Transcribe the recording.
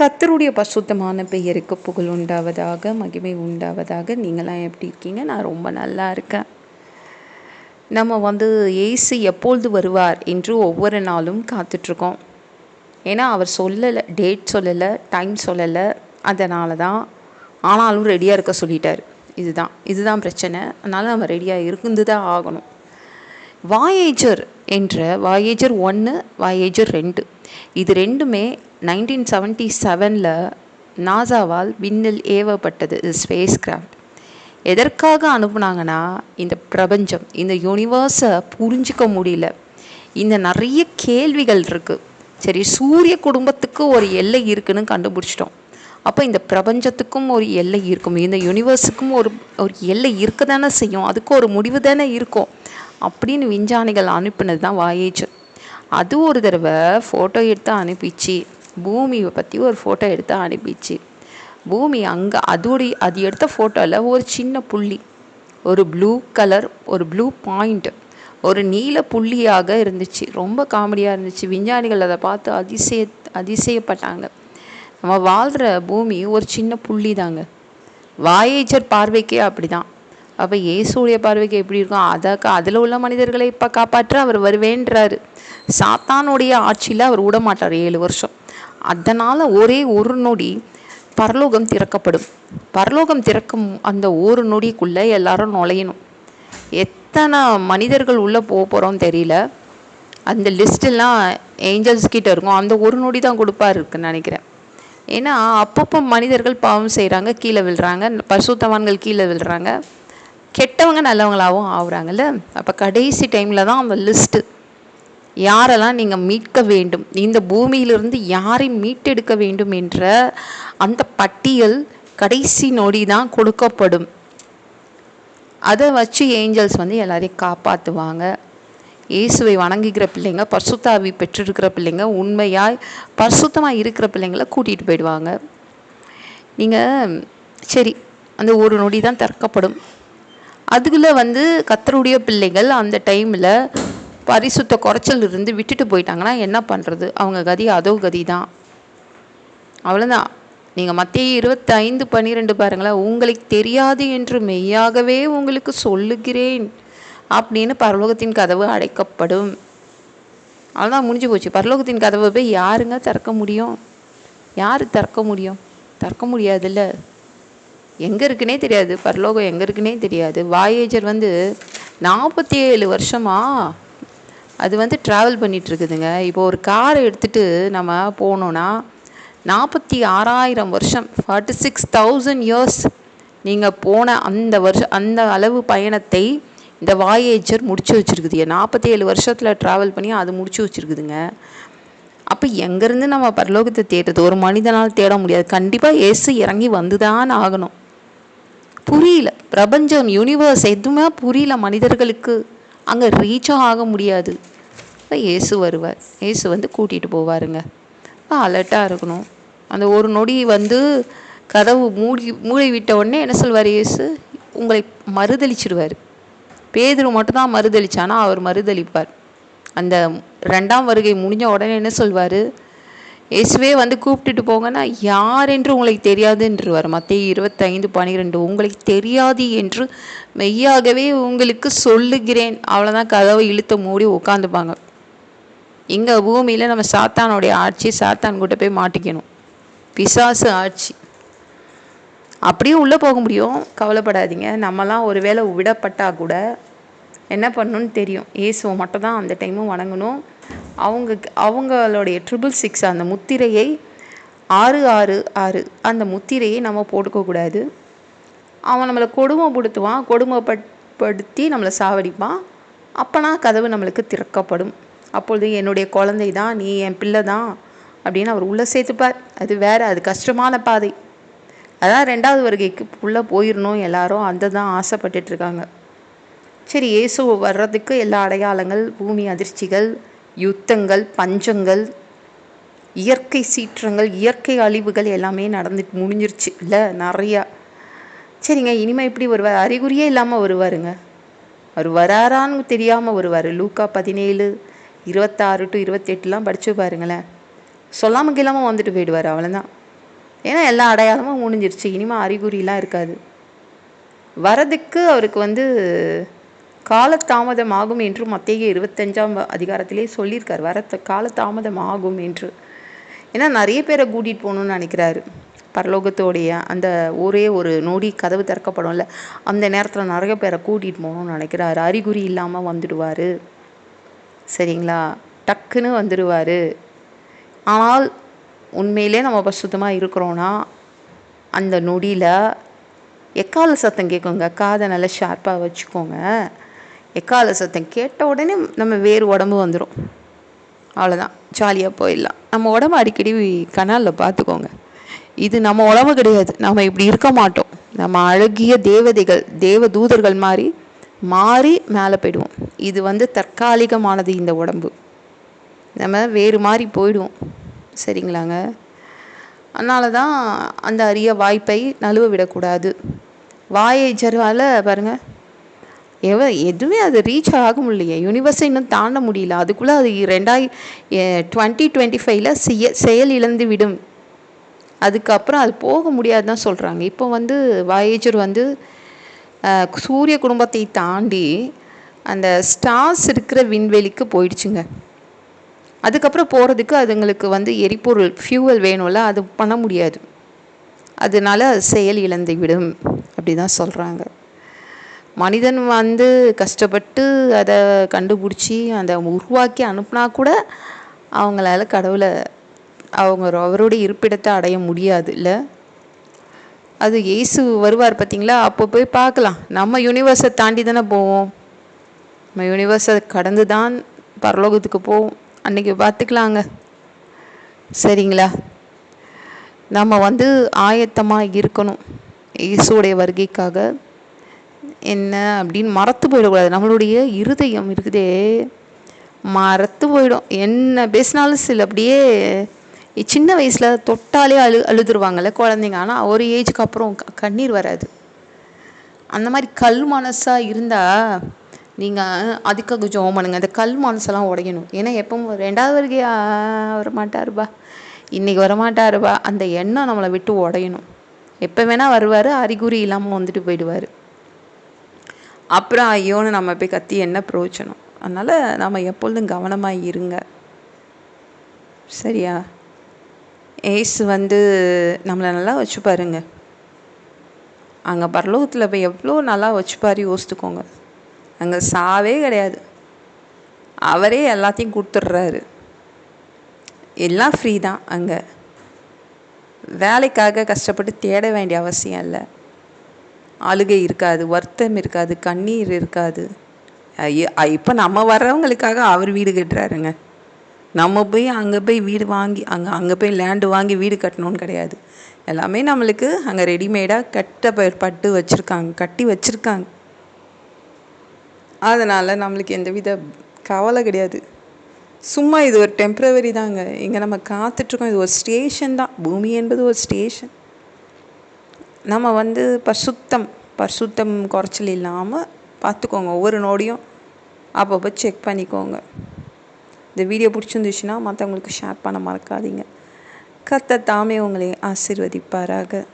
கத்தருடைய பசுத்தமான பெயருக்கு புகழ் உண்டாவதாக மகிமை உண்டாவதாக. நீங்களாம் எப்படி இருக்கீங்க? நான் ரொம்ப நல்லா இருக்கேன். நம்ம வந்து ஏசு எப்பொழுது வருவார் என்று ஒவ்வொரு நாளும் காத்துட்ருக்கோம். ஏன்னா அவர் சொல்லலை டேட் சொல்லலை டைம் சொல்லலை. அதனால தான் ஆனாலும் ரெடியாக இருக்க சொல்லிட்டார். இதுதான். இதுதான் பிரச்சனை. அதனால் நம்ம ரெடியாக இருந்து தான் ஆகணும். வாயேஜர் என்ற வாயேஜர் ஒன்று வாயேஜர் ரெண்டு. இது ரெண்டுமே நைன்டீன் செவன்ட்டி செவனில் நாசாவால் விண்ணில் ஏவப்பட்டது இது ஸ்பேஸ் கிராஃப்ட். எதற்காக அனுப்புனாங்கன்னா இந்த பிரபஞ்சம் இந்த யூனிவர்ஸை புரிஞ்சிக்க முடியல. இந்த நிறைய கேள்விகள் இருக்குது சரி சூரிய குடும்பத்துக்கு ஒரு எல்லை இருக்குன்னு கண்டுபிடிச்சிட்டோம். அப்போ இந்த பிரபஞ்சத்துக்கும் ஒரு எல்லை இருக்கும். இந்த யூனிவர்ஸுக்கும் ஒரு ஒரு எல்லை இருக்க தானே செய்யும். அதுக்கு ஒரு முடிவு தானே இருக்கும். அப்படின்னு விஞ்ஞானிகள் அனுப்பினது தான் வாயேஜர் அது ஒரு தடவை ஃபோட்டோ எடுத்து அனுப்பிச்சு பூமியை பற்றி ஒரு ஃபோட்டோ எடுத்து அனுப்பிச்சு. பூமி அங்கே அதோடைய அது எடுத்த ஃபோட்டோவில் ஒரு சின்ன புள்ளி. ஒரு ப்ளூ கலர் ஒரு ப்ளூ பாயிண்ட் ஒரு நீல புள்ளியாக இருந்துச்சு. ரொம்ப காமெடியாக இருந்துச்சு. விஞ்ஞானிகள் அதை பார்த்து அதிசய அதிசயப்பட்டாங்க. நம்ம வாழ்கிற பூமி ஒரு சின்ன புள்ளி தாங்க வாயேஜர் பார்வைக்கே அப்படி தான் அப்போ இயேசுடைய பார்வைக்கு எப்படி இருக்கும்? அதை அதில் உள்ள மனிதர்களை இப்போ காப்பாற்ற அவர் வருவேன்றாரு. சாத்தானுடைய ஆட்சியில் அவர் விட மாட்டார் ஏழு வருஷம். அதனால் ஒரே ஒரு நொடி பரலோகம் திறக்கப்படும். பரலோகம் திறக்கும் அந்த ஒரு நொடிக்குள்ளே எல்லாரும் நுழையணும். எத்தனை மனிதர்கள் உள்ளே போக போகிறோம் தெரியல. அந்த லிஸ்டெல்லாம் ஏஞ்சல்ஸ் கிட்ட இருக்கும். அந்த ஒரு நொடி தான் கொடுப்பாரு இருக்குன்னு நினைக்கிறேன். ஏன்னா அப்பப்போ மனிதர்கள் பாவம் செய்கிறாங்க கீழே விழுறாங்க பசுத்தவான்கள் கீழே விழுறாங்க. கெட்டவங்க நல்லவங்களாகவும் ஆகுறாங்கல்ல. அப்போ கடைசி டைமில் தான் அந்த லிஸ்ட்டு யாரெல்லாம் நீங்கள் மீட்க வேண்டும் இந்த பூமியிலிருந்து யாரை மீட்டெடுக்க வேண்டும் என்ற அந்த பட்டியல் கடைசி நொடி தான் கொடுக்கப்படும். அதை வச்சு ஏஞ்சல்ஸ் வந்து எல்லாரையும் காப்பாற்றுவாங்க இயேசுவை வணங்குகிற பிள்ளைங்க பர்சுத்தாவி பெற்றிருக்கிற பிள்ளைங்க உண்மையாய் பரிசுத்தமாக இருக்கிற பிள்ளைங்களை கூட்டிகிட்டு போயிடுவாங்க. நீங்கள் சரி அந்த ஒரு நொடி தான் திறக்கப்படும். அதுக்குள்ளே வந்து கத்தருடைய பிள்ளைகள் அந்த டைமில் பரிசுத்த குறைச்சல் இருந்து விட்டுட்டு போயிட்டாங்கன்னா என்ன பண்ணுறது அவங்க கதி அதோ கதி தான் அவ்வளோதான் நீங்கள் மத்திய இருபத்தி ஐந்து பன்னிரெண்டு பாருங்களேன் உங்களுக்கு தெரியாது என்று மெய்யாகவே உங்களுக்கு சொல்லுகிறேன் அப்படின்னு பரலோகத்தின் கதவு அடைக்கப்படும். அவ்வளோதான் முடிஞ்சு போச்சு. பரலோகத்தின் கதவை போய் யாருங்க திறக்க முடியும்? யார் திறக்க முடியும்? திறக்க முடியாதுல்ல. எங்கே இருக்குன்னே தெரியாது. பரலோகம் எங்கே இருக்குன்னே தெரியாது. வாயேஜர் வந்து நாற்பத்தி ஏழு வருஷமா அது வந்து ட்ராவல் பண்ணிகிட்ருக்குதுங்க இப்போ ஒரு காரை எடுத்துகிட்டு நம்ம போனோன்னா நாற்பத்தி ஆறாயிரம் வருஷம் ஃபார்ட்டி சிக்ஸ் தௌசண்ட் இயர்ஸ் நீங்கள் போன அந்த வருஷம் அந்த அளவு பயணத்தை இந்த வாயேஜர் முடிச்சு வச்சுருக்குது. நாற்பத்தி ஏழு வருஷத்தில் ட்ராவல் பண்ணி அது முடிச்சு வச்சுருக்குதுங்க. அப்போ எங்கேருந்து நம்ம பரலோகத்தை தேடுறது? ஒரு மனிதனால் தேட முடியாது. கண்டிப்பாக ஏசு இறங்கி வந்து தான் ஆகணும். புரியல. பிரபஞ்சம் யூனிவர்ஸ் எதுவுமே புரியல மனிதர்களுக்கு. அங்கே ரீச்சும் ஆக முடியாது. இயேசு வருவார். இயேசு வந்து கூட்டிகிட்டு போவாருங்க. அலர்ட்டாக இருக்கணும். அந்த ஒரு நொடி வந்து கதவு மூடி மூடி விட்ட உடனே என்ன சொல்வார் இயேசு? உங்களை மறுதளிச்சிடுவார் பேதுரு மட்டும்தான் மறுதளிச்சானா அவர் மறுதளிப்பார் அந்த ரெண்டாம் வருகை முடிஞ்ச உடனே என்ன சொல்வார்? இயேசுவே வந்து கூப்பிட்டுட்டு போங்கன்னா யார் என்று உங்களுக்கு தெரியாதுன்றவர் மத்திய இருபத்தைந்து பனிரெண்டு உங்களுக்கு தெரியாது என்று மெய்யாகவே உங்களுக்கு சொல்லுகிறேன். அவ்வளோதான் கதவை இழுத்து மூடி உட்காந்துப்பாங்க இங்கே பூமியில் நம்ம சாத்தானுடைய ஆட்சி சாத்தான் கிட்ட போய் மாட்டிக்கணும். பிசாசு ஆட்சி. அப்படியும் உள்ளே போக முடியும். கவலைப்படாதீங்க. நம்மலாம் ஒரு வேளை விடப்பட்டால் கூட என்ன பண்ணணும்னு தெரியும். இயேசுவை மட்டும் தான் அந்த டைமும் வணங்கணும். அவங்க அவங்களுடைய ட்ரிபிள் சிக்ஸ் அந்த முத்திரையை ஆறு ஆறு ஆறு அந்த முத்திரையை நம்ம போட்டுக்கக்கூடாது அவன் நம்மளை கொடுமைப்படுத்துவான். கொடுமைப்படுத்தி நம்மளை சாவடிப்பான். அப்போனா கதவு நம்மளுக்கு திறக்கப்படும். அப்பொழுது என்னுடைய குழந்தை தான் நீ என் பிள்ளை தான் அப்படின்னு அவர் உள்ளே சேர்த்துப்பார். அது வேறு அது கஷ்டமான பாதை. அதான் ரெண்டாவது வருகைக்கு உள்ளே போயிடணும் எல்லாரும் அந்த தான் ஆசைப்பட்டுட்ருக்காங்க சரி இயேசு வர்றதுக்கு எல்லா அடையாளங்கள் பூமி அதிர்ச்சிகள் யுத்தங்கள் பஞ்சங்கள் இயற்கை சீற்றங்கள் இயற்கை அழிவுகள் எல்லாமே நடந்துட்டு முடிஞ்சிருச்சு இல்லை? நிறையா. சரிங்க இனிமேல் இப்படி வருவார் அறிகுறியே இல்லாமல் வருவாருங்க. அவர் வராரான்னு தெரியாமல் வருவார். லூக்கா பதினேழு இருபத்தாறு டு இருபத்தெட்டுலாம் படித்து பாருங்களேன். சொல்லாமல் கில்லாமல் வந்துட்டு போயிடுவார் அவ்வளோதான் ஏன்னா எல்லா அடையாளமும் முடிஞ்சிருச்சு இனிமேல் அறிகுறிலாம் இருக்காது. வரதுக்கு அவருக்கு வந்து காலதாமதம் ஆகும் என்று மத்திய இருபத்தஞ்சாம் அதிகாரத்திலே சொல்லியிருக்கார். வர காலதாமதம் ஆகும் என்று. ஏன்னா நிறைய பேரை கூட்டிகிட்டு போகணுன்னு நினைக்கிறாரு. பரலோகத்தோடைய அந்த ஒரே ஒரு நொடி கதவு திறக்கப்படும்ல அந்த நேரத்தில் நிறைய பேரை கூட்டிகிட்டு போகணும்னு நினைக்கிறாரு. அறிகுறி இல்லாமல் வந்துடுவார். சரிங்களா? டக்குன்னு வந்துடுவார் ஆனால் உண்மையிலே நம்ம பசுத்தமாக இருக்கிறோன்னா அந்த நொடியில் எக்கால சத்தம் கேட்குங்க? காதை நல்லா ஷார்ப்பாக வச்சுக்கோங்க. எக்கால சத்தம் கேட்ட உடனே நம்ம வேறு உடம்பு வந்துடும் அவ்வளோதான் ஜாலியாக போயிடலாம். நம்ம உடம்பு அடிக்கடி கனாலில் பார்த்துக்கோங்க. இது நம்ம உடம்பு கிடையாது. நம்ம இப்படி இருக்க மாட்டோம். நம்ம அழகிய தேவதைகள் தேவ தூதர்கள் மாதிரி மாறி மேலே போயிடுவோம். இது வந்து தற்காலிகமானது இந்த உடம்பு. நம்ம வேறு மாதிரி போயிடுவோம். சரிங்களாங்க? அதனால தான் அந்த அரிய வாய்ப்பை நழுவ விடக்கூடாது. வாயேஜரால் பாருங்கள் எவ எதுவுமே அது ரீச் ஆக முடியலையே. யூனிவர்ஸை இன்னும் தாண்ட முடியல. அதுக்குள்ளே அது ரெண்டாயி டுவெண்ட்டி டுவெண்ட்டி ஃபைவ்ல செய்ய செயல் இழந்து விடும். அதுக்கப்புறம் அது போக முடியாது தான் சொல்கிறாங்க இப்போ வந்து வாயேஜர் வந்து சூரிய குடும்பத்தை தாண்டி அந்த ஸ்டார்ஸ் இருக்கிற விண்வெளிக்கு போயிடுச்சுங்க. அதுக்கப்புறம் போகிறதுக்கு அதுங்களுக்கு வந்து எரிபொருள் ஃபியூவல் வேணும்ல அது பண்ண முடியாது. அதனால அது செயல் இழந்து விடும் அப்படி தான் சொல்கிறாங்க மனிதன் வந்து கஷ்டப்பட்டு அதை கண்டுபிடிச்சி அதை உருவாக்கி அனுப்புனா கூட அவங்களால கடவுளை அவங்க அவருடைய இருப்பிடத்தை அடைய முடியாது இல்லை அது இயேசு வருவார் பார்த்தீங்களா? அப்போ போய் பார்க்கலாம். நம்ம யூனிவர்ஸை தாண்டி தானே போவோம். நம்ம யூனிவர்ஸை கடந்து தான் பரலோகத்துக்கு போவோம். அன்றைக்கி பார்த்துக்கலாங்க. சரிங்களா? நம்ம வந்து ஆயத்தமாக இருக்கணும். இயேசுடைய வருகைக்காக. என்ன அப்படின்னு மறத்து போயிடக்கூடாது. நம்மளுடைய இருதயம் இருக்குதே. மறத்து போயிடும். என்ன பேசினாலும் சில அப்படியே சின்ன வயசில் தொட்டாலே அழு அழுதுருவாங்கள்ல குழந்தைங்க. ஆனால் ஒரு ஏஜுக்கு அப்புறம் கண்ணீர் வராது. அந்த மாதிரி கல் மனசாக இருந்தால் நீங்கள் அதுக்காக ஜோம் பண்ணுங்க. அந்த கல் மனசெல்லாம் உடையணும். ஏன்னா எப்பவும் ரெண்டாவது வருகையா வரமாட்டாருப்பா. இன்றைக்கி வரமாட்டாருப்பா. அந்த எண்ணம் நம்மளை விட்டு உடையணும். எப்போ வேணால் வருவார். அறிகுறி இல்லாமல் வந்துட்டு போயிடுவார். அப்புறம் ஐயோன்னு நம்ம போய் கத்தி என்ன பிரயோஜனம் அதனால் நம்ம எப்பொழுதும் கவனமாக இருங்க. சரியா? ஏசு வந்து நம்மளை நல்லா வச்சு பாருங்க. அங்கே பரலோகத்தில் போய் எவ்வளோ நல்லா வச்சுப்பார் யோசித்துக்கோங்க. அங்கே சாவே கிடையாது. அவரே எல்லாத்தையும் கொடுத்துட்றாரு. எல்லாம் ஃப்ரீ தான் அங்கே. வேலைக்காக கஷ்டப்பட்டு தேட வேண்டிய அவசியம் இல்லை. அழுகை இருக்காது வருத்தம் இருக்காது கண்ணீர் இருக்காது. இப்போ நம்ம வர்றவங்களுக்காக அவர் வீடு கட்டுறாருங்க. நம்ம போய் அங்கே போய் வீடு வாங்கி அங்கே அங்கே போய் லேண்டு வாங்கி வீடு கட்டணும்னு கிடையாது. எல்லாமே நம்மளுக்கு அங்கே ரெடிமேடாக கட்ட பட்டு வச்சுருக்காங்க கட்டி வச்சுருக்காங்க. அதனால் நம்மளுக்கு எந்த வித கவலை கிடையாது. சும்மா இது ஒரு டெம்ப்ரவரி தாங்க. இங்கே நம்ம காத்துட்ருக்கோம். இது ஒரு ஸ்டேஷன் தான். பூமி என்பது ஒரு ஸ்டேஷன் நம்ம வந்து பரிசுத்தம் பரிசுத்தம் குறைச்சல் இல்லாமல் பார்த்துக்கோங்க. ஒவ்வொரு நோடியும் அப்பப்போ செக் பண்ணிக்கோங்க. இந்த வீடியோ பிடிச்சிருந்துச்சுன்னா மற்றவங்களுக்கு ஷேர் பண்ண மறக்காதீங்க. கத்த தாமே உங்களை ஆசிர்வதிப்பாராக.